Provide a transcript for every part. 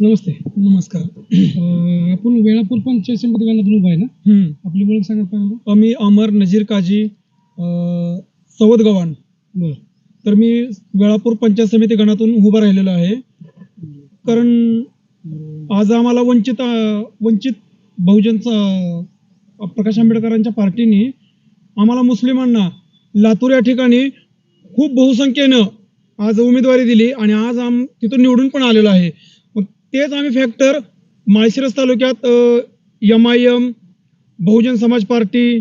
नमस्ते नमस्कार. अं, आपण वेळापूर पंचायत समिती गणातून उभा आहे ना? हम्म. आपली ओळख सांगा पहिल्यांदा. मी अमर नजीर काजी अं, सवत गव्हाण. बरं. तर मी वेळापूर पंचायत समिती गणातून उभा राहिलेलो आहे. कारण आज आम्हाला वंचित अं, वंचित बहुजनचा अं, प्रकाश आंबेडकरांच्या पार्टीने आम्हाला मुस्लिमांना लातूर या ठिकाणी खूप बहुसंख्येनं आज उमेदवारी दिली आणि आज आम तिथून निवडून पण आलेलो आहे. तेच आम्ही फॅक्टर माळशिरस तालुक्यात M I am Bahujan Samaj party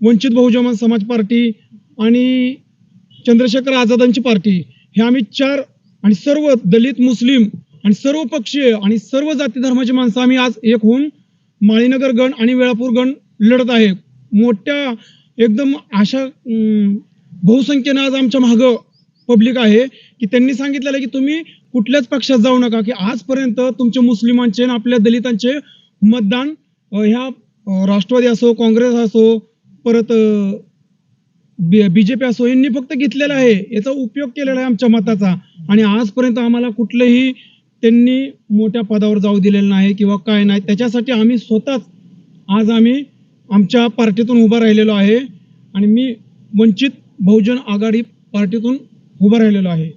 Vanchit Bahujan Samaj party आणि चंद्रशेखर आझादांची पार्टी. हे आम्ही चार आणि सर्व दलित मुस्लिम आणि सर्व पक्षीय आणि सर्व जाती धर्माची माणसं आम्ही आज एक होऊन माळीनगर गण आणि वेळापूर गण लढत आहे. मोठ्या एकदम अशा बहुसंख्येनं आज आमच्या मागं पब्लिक आहे की त्यांनी सांगितलेलं आहे की तुम्ही कुठल्याच पक्षात जाऊ नका की आजपर्यंत तुमचे मुस्लिमांचे आणि आपल्या दलितांचे मतदान ह्या राष्ट्रवादी असो काँग्रेस असो परत बीजेपी असो यांनी फक्त घेतलेला आहे. याचा उपयोग केलेला आहे आमच्या मताचा. आणि आजपर्यंत आम्हाला कुठलंही त्यांनी मोठ्या पदावर जाऊ दिलेलं नाही किंवा काय नाही. त्याच्यासाठी आम्ही स्वतःच आज आम्ही आमच्या पार्टीतून उभा राहिलेलो आहे. आणि मी वंचित बहुजन आघाडी पार्टीतून उभा राहिलेलो आहे.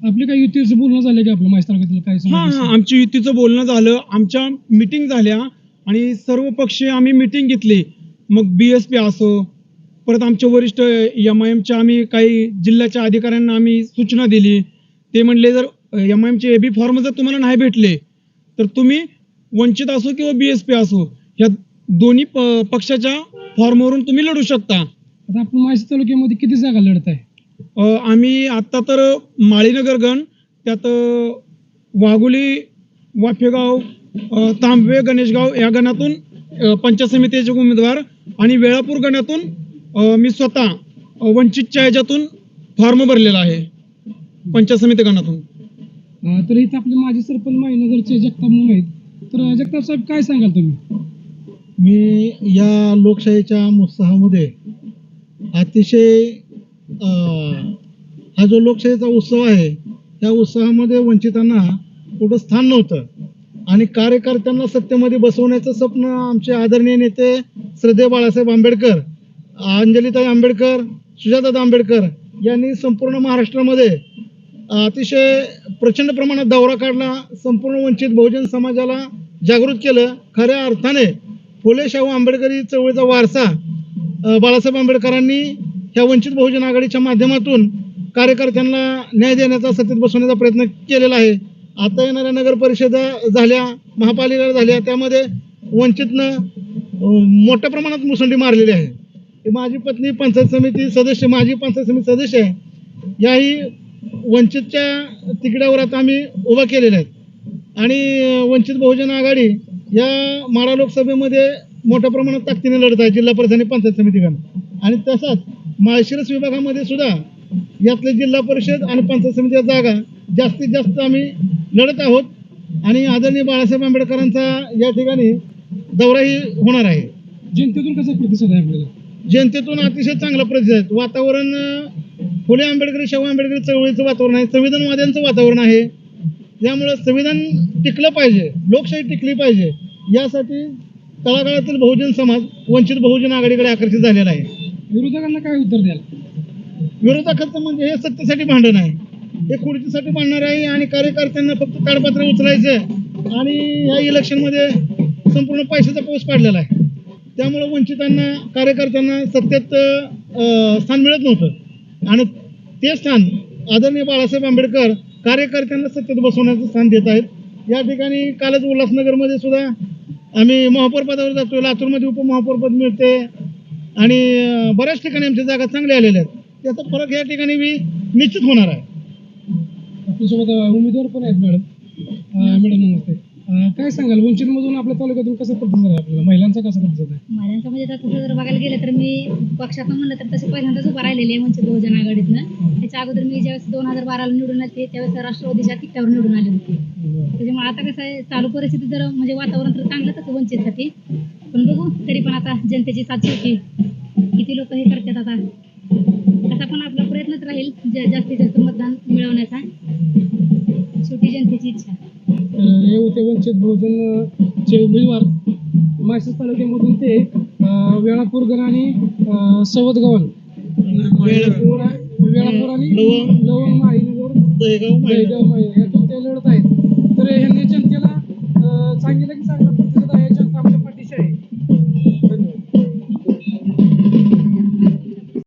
आपली काही युतीचं बोलणं झालं की आपलं माहिती तालुक्यातील काही हा? हा आमची युतीचं बोलणं झालं. आमच्या मिटिंग झाल्या आणि सर्व पक्षीय आम्ही मिटिंग घेतली. मग बी एस पी असो परत आमचे वरिष्ठ एम आय एमच्या आम्ही काही जिल्ह्याच्या अधिकाऱ्यांना आम्ही सूचना दिली. ते म्हणले जर एम आय एमचे एबी फॉर्म जर तुम्हाला नाही भेटले तर तुम्ही वंचित असो किंवा बी एस पी असो या दोन्ही प- पक्षाच्या फॉर्मवरून तुम्ही लढू शकता. आता आपण माहिती तालुक्यामध्ये किती जागा लढत आहे आम्ही आत्ता तर माळीनगर गण त्यात वाघोली वाफेगाव तांबवे गणेशगाव या गणातून पंचायत समितीचे उमेदवार आणि वेळापूर गणातून मी स्वतः वंचितच्या ह्याच्यातून फॉर्म भरलेला आहे पंचायत समिती गणातून. तर इथं आपले माजी सरपंच माईनगरचे जगताप म्हणून आहेत. तर जगताप साहेब काय सांगाल तुम्ही? मी या लोकशाहीच्या उत्साहामध्ये अतिशय हा जो लोकशाहीचा उत्सव आहे त्या उत्साहामध्ये वंचितांना कुठं स्थान नव्हतं. आणि कार्यकर्त्यांना सत्तेमध्ये बसवण्याचं स्वप्न आमचे आदरणीय नेते श्रद्धे बाळासाहेब आंबेडकर अंजलीताई आंबेडकर सुजातादा आंबेडकर यांनी संपूर्ण महाराष्ट्रामध्ये अतिशय प्रचंड प्रमाणात दौरा काढला संपूर्ण वंचित बहुजन समाजाला जागृत केलं. खऱ्या अर्थाने फुले शाहू आंबेडकरी चळवळीचा वारसा बाळासाहेब आंबेडकरांनी ह्या वंचित बहुजन आघाडीच्या माध्यमातून कार्यकर्त्यांना न्याय देण्याचा सत्तेत बसवण्याचा प्रयत्न केलेला आहे. आता येणाऱ्या नगर परिषदा झाल्या महापालिका झाल्या त्यामध्ये वंचितनं मोठ्या प्रमाणात मुसंडी मारलेली आहे. माझी पत्नी पंचायत समिती सदस्य माझी पंचायत समिती सदस्य आहे. याही वंचितच्या तिकड्यावर आता आम्ही उभा केलेल्या आहेत आणि वंचित बहुजन आघाडी या माडा लोकसभेमध्ये मोठ्या प्रमाणात ताकदीने लढत आहे जिल्हा परिषद आणि पंचायत समितीकडून. आणि तसाच माळशिरस विभागामध्ये सुद्धा यातले जिल्हा परिषद आणि पंचायत समितीच्या जागा जास्तीत जास्त आम्ही लढत आहोत. आणि आदरणीय बाळासाहेब आंबेडकरांचा या ठिकाणी दौराही होणार आहे. जनतेतून कसा प्रतिसाद आहे आपल्याला? जनतेतून अतिशय चांगला प्रतिसाद आहे. वातावरण फुले आंबेडकरी शाहू आंबेडकरी चळवळीचं वातावरण आहे. संविधानवाद्यांचं वातावरण आहे. त्यामुळं संविधान टिकलं पाहिजे लोकशाही टिकली पाहिजे. यासाठी तळागाळातील बहुजन समाज वंचित बहुजन आघाडीकडे आकर्षित झालेला आहे. विरोधकांना काय उत्तर द्याल? विरोधकाचं म्हणजे हे सत्तेसाठी भांडण आहे. हे खुर्चीसाठी भांडणार आहे आणि कार्यकर्त्यांना फक्त ताडपत्र उचलायचं आणि ह्या इलेक्शनमध्ये संपूर्ण पैशाचा पाऊस पाडलेला आहे. त्यामुळं वंचितांना कार्यकर्त्यांना सत्तेत स्थान मिळत नव्हतं. आणि ते स्थान आदरणीय बाळासाहेब आंबेडकर कार्यकर्त्यांना सत्तेत बसवण्याचं स्थान देत आहेत. या ठिकाणी कालच उल्हासनगरमध्ये सुद्धा आम्ही महापौर पदावर जातो लातूरमध्ये उपमहापौर पद मिळते. आणि बऱ्याच ठिकाणी आमच्या जागा चांगल्या आलेल्या आहेत. त्याचा फरक या ठिकाणी मी निश्चित होणार आहे. आपल्यासोबत उमेदवार पण आहेत मॅडम. मॅडम नमस्ते. अं, काय सांगाल? वंचित मधून आपल्या तालुक्यातून कसा प्रतिसाद आहे आपल्याला? महिलांचा कसा प्रतिसाद आहे? माझ्यांचं म्हणजे आता तसं जर बघायला गेलं तर मी पक्षातनं म्हणलं तर तसे पहिल्यांदाच उभा राहिलेली आहे वंचित बहुजन आघाडीतनं. त्याच्या अगोदर मी ज्यावेळेस दोन हजार बाराला निवडून आले त्यावेळेस राष्ट्रवादीच्या तिकट्यावर निवडून आले होते. त्याच्यामुळे आता कसं आहे चालू परिस्थिती जर म्हणजे वातावरण तर चांगलंच आहे वंचितसाठी पण बघू तरी पण आता जनतेची साथ शेवटी किती लोक हे करतात आता? असा पण आपला प्रयत्नच राहील ज- जास्तीत जास्त मतदान मिळवण्याचा. शेवटी जनतेची इच्छा. अं, हे होते वंचित बहुजन चे उमेदवार. माळशिरस तालुक्यामधून ते अं, वेळापूर गण आणि गव्हाण. वेळापूर. वेळापूर आणि. लवंग माळीनगर. दहेगाव माहिती जयदेव माळी यातून ते लढत आहेत. तर ह्यांनी जनतेला सांगितलं की चांगल्या